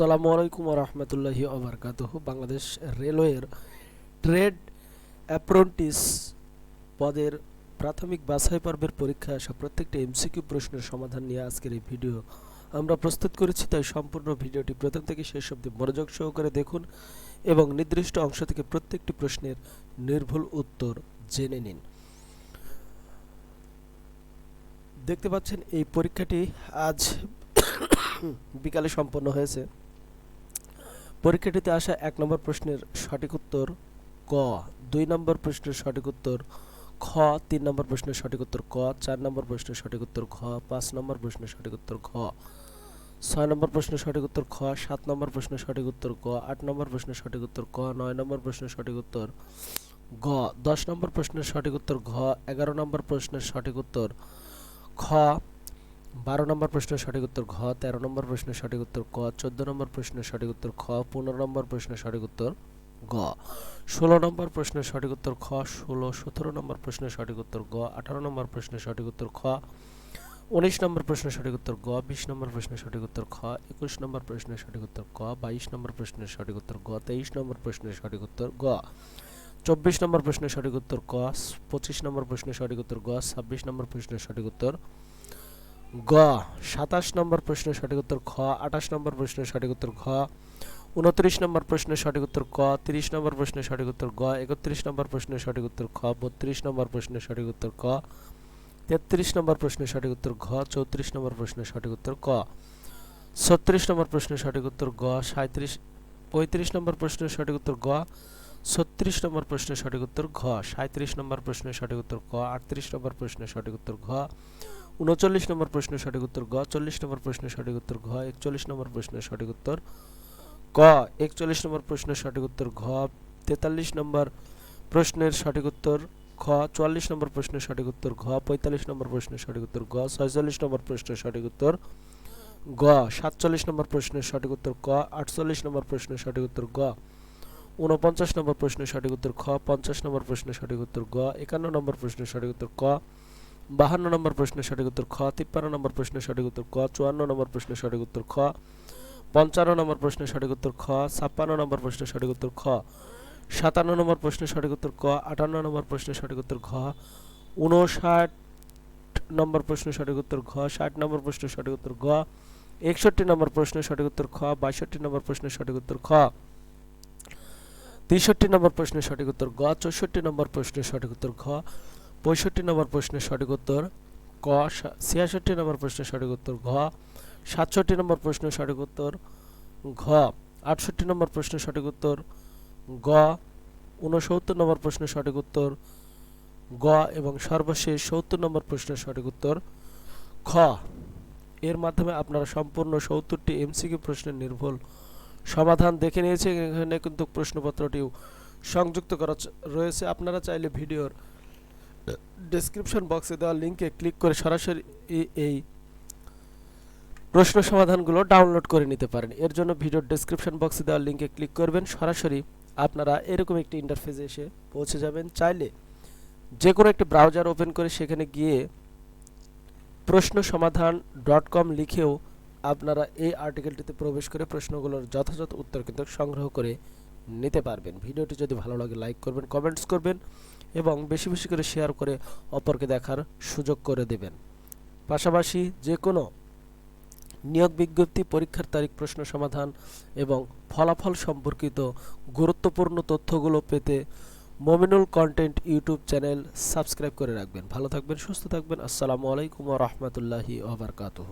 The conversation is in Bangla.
আসসালামু আলাইকুম রহমতুল্লাহি ওবরকাতহ বাংলাদেশ রেলওয়ের ট্রেড অ্যাপ্রন্টিস পদের প্রাথমিক বাছাই পর্বের পরীক্ষায় আসা প্রত্যেকটি এমসিকিউ প্রশ্নের সমাধান নিয়ে আজকের এই ভিডিও আমরা প্রস্তুত করেছি, তাই সম্পূর্ণ ভিডিওটি প্রথম থেকে শেষ অবধি মনোযোগ সহকারে দেখুন এবং নির্দিষ্ট অংশ থেকে প্রত্যেকটি প্রশ্নের নির্ভুল উত্তর জেনে নিন। দেখতে পাচ্ছেন এই পরীক্ষাটি আজ বিকালে সম্পন্ন হয়েছে। পরীক্ষাটিতে আসা এক নম্বর প্রশ্নের সঠিক উত্তর ক দুই নম্বর প্রশ্নের সঠিক উত্তর খ তিন নম্বর প্রশ্নের সঠিক উত্তর ক চার নম্বর প্রশ্নের সঠিক উত্তর ঘ পাঁচ নম্বর প্রশ্নের সঠিক উত্তর ঘ ছয় নম্বর প্রশ্নের সঠিক উত্তর খ সাত নম্বর প্রশ্নের সঠিক উত্তর ক আট নম্বর প্রশ্নের সঠিক উত্তর ক নয় নম্বর প্রশ্নের সঠিক উত্তর গ দশ নম্বর প্রশ্নের সঠিক উত্তর ঘ এগারো নম্বর প্রশ্নের সঠিক উত্তর খ বারো নম্বর প্রশ্নের সঠিক উত্তর ঘ তেরো নম্বর প্রশ্নের সঠিক উত্তর ক চোদ্দ নম্বর প্রশ্নের সঠিক উত্তর খ পনেরো নম্বর প্রশ্নের সঠিক উত্তর গ ষোলো নম্বর প্রশ্নের সঠিক উত্তর খ ষোলো সতেরো নম্বর প্রশ্নের সঠিক উত্তর গ আঠারো নম্বর প্রশ্নের সঠিক উত্তর খ উনিশ নম্বর প্রশ্নের সঠিক উত্তর গ বিশ নম্বর প্রশ্নের সঠিক উত্তর খ একুশ নম্বর প্রশ্নের সঠিক উত্তর ক বাইশ নম্বর প্রশ্নের সঠিক উত্তর গ তেইশ নম্বর প্রশ্নের সঠিক উত্তর গ চব্বিশ নম্বর প্রশ্নের সঠিক উত্তর ক পঁচিশ নম্বর প্রশ্নের সঠিক উত্তর গ ছাব্বিশ নম্বর প্রশ্নের সঠিক উত্তর গ সাতাশ নম্বর প্রশ্নের সঠিক উত্তর খ আঠাশ নম্বর প্রশ্নের সঠিক উত্তর ঘ উনত্রিশ নম্বর প্রশ্নের সঠিক উত্তর ক তিরিশ নম্বর প্রশ্নের সঠিক উত্তর গ একত্রিশ নম্বর প্রশ্নের সঠিক উত্তর খ বত্রিশ নম্বর প্রশ্নের সঠিক উত্তর ক তেত্রিশ নম্বর প্রশ্নের সঠিক উত্তর ঘ চৌত্রিশ নম্বর প্রশ্নের সঠিক উত্তর ক ছত্রিশ নম্বর প্রশ্নের সঠিক উত্তর গ সাঁত্রিশ পঁয়ত্রিশ নম্বর প্রশ্নের সঠিক উত্তর গ ছত্রিশ নম্বর প্রশ্নের সঠিক উত্তর ঘ সাঁত্রিশ নম্বর প্রশ্নের সঠিক উত্তর ক আটত্রিশ নম্বর প্রশ্নের সঠিক উত্তর ঘ উনচল্লিশ নম্বর প্রশ্নের সঠিক উত্তর গ চল্লিশ নম্বর প্রশ্নের সঠিক উত্তর ঘ একচল্লিশ নম্বর প্রশ্নের সঠিক উত্তর ক একচল্লিশ নম্বর প্রশ্নের সঠিক উত্তর ঘ তেতাল্লিশ নম্বর প্রশ্নের সঠিক উত্তর খ চুয়াল্লিশ নম্বর প্রশ্নের সঠিক উত্তর ঘ পঁয়তাল্লিশ নম্বর প্রশ্নের সঠিক উত্তর গ ছয়চল্লিশ নম্বর প্রশ্নের সঠিক উত্তর গ সাতচল্লিশ নম্বর প্রশ্নের সঠিক উত্তর ক আটচল্লিশ নম্বর প্রশ্নের সঠিক উত্তর গ ঊনপঞ্চাশ নম্বর প্রশ্নের সঠিক উত্তর খ পঞ্চাশ নম্বর প্রশ্নের সঠিক উত্তর গ একান্ন নম্বর প্রশ্নের সঠিক উত্তর ক বাহান্ন নম্বর প্রশ্নের সঠিক উত্তর খ তিপ্পান্ন নম্বর প্রশ্নের সঠিক উত্তর ক চুয়ান্ন নম্বর প্রশ্নের সঠিক উত্তর খ পঞ্চান্ন নম্বর প্রশ্নের সঠিক উত্তর খ ছাপ্পান্ন নম্বর প্রশ্নের সঠিক উত্তর খ সাতান্ন নম্বর প্রশ্নের সঠিক উত্তর ক আটান্ন নম্বর প্রশ্নের সঠিক উত্তর ঘ উনষাট নম্বর প্রশ্নের সঠিক উত্তর ঘ ষাট নম্বর প্রশ্নের সঠিক উত্তর ঘ একষট্টি নম্বর প্রশ্নের সঠিক উত্তর খ বাষট্টি নম্বর প্রশ্নের সঠিক উত্তর খ তেষট্টি নম্বর প্রশ্নের সঠিক উত্তর গ চৌষট্টি নম্বর প্রশ্নের সঠিক উত্তর ঘ পঁয়ষট্টি নম্বর প্রশ্নের সঠিক উত্তর ক ছিয়াষট্টি নম্বর প্রশ্নের সঠিক উত্তর ঘ, সাতষট্টি নম্বর প্রশ্নের সঠিক উত্তর ঘ, আটষট্টি নম্বর প্রশ্নের সঠিক উত্তর গ, ঊনসত্তর নম্বর প্রশ্নের সঠিক উত্তর গ এবং সর্বশেষ সত্তর নম্বর প্রশ্নের সঠিক উত্তর খ। এর মাধ্যমে আপনারা সম্পূর্ণ সত্তরটি এমসিকিউ প্রশ্নের নির্ভুল সমাধান দেখে নিয়েছেন। এখানে কিন্তু প্রশ্নপত্রটিও সংযুক্ত করা রয়েছে। আপনারা চাইলে ভিডিওর ডেসক্রিপশন বক্সে দেওয়া লিঙ্কে ক্লিক করে সরাসরি এই- প্রশ্ন সমাধানগুলো ডাউনলোড করে নিতে পারেন। এর জন্য ভিডিওর ডেসক্রিপশন বক্সে দেওয়া লিঙ্কে ক্লিক করবেন। সরাসরি আপনারা এরকম একটি ইন্টারফেসে এসে পৌঁছে যাবেন। চাইলে যে কোনো একটি ব্রাউজার ওপেন করে সেখানে গিয়ে প্রশ্ন সমাধান ডট কম লিখেও আপনারা এই আর্টিকেলটিতে প্রবেশ করে প্রশ্নগুলোর যথাযথ উত্তর কিন্তু সংগ্রহ করে নিতে পারবেন। ভিডিওটি যদি ভালো লাগে লাইক করবেন কমেন্টস করবেন এবং বেশি বেশি করে শেয়ার করে অপরকে দেখার সুযোগ করে দেবেন। পাশাপাশি যে কোনো নিয়োগ বিজ্ঞপ্তি, পরীক্ষার তারিখ, প্রশ্ন সমাধান এবং ফলাফল সম্পর্কিত গুরুত্বপূর্ণ তথ্যগুলো পেতে Mominul content YouTube channel subscribe করে রাখবেন। ভালো থাকবেন, সুস্থ থাকবেন। আসসালামু আলাইকুম রহমতুল্লাহি ওবরকাতুহ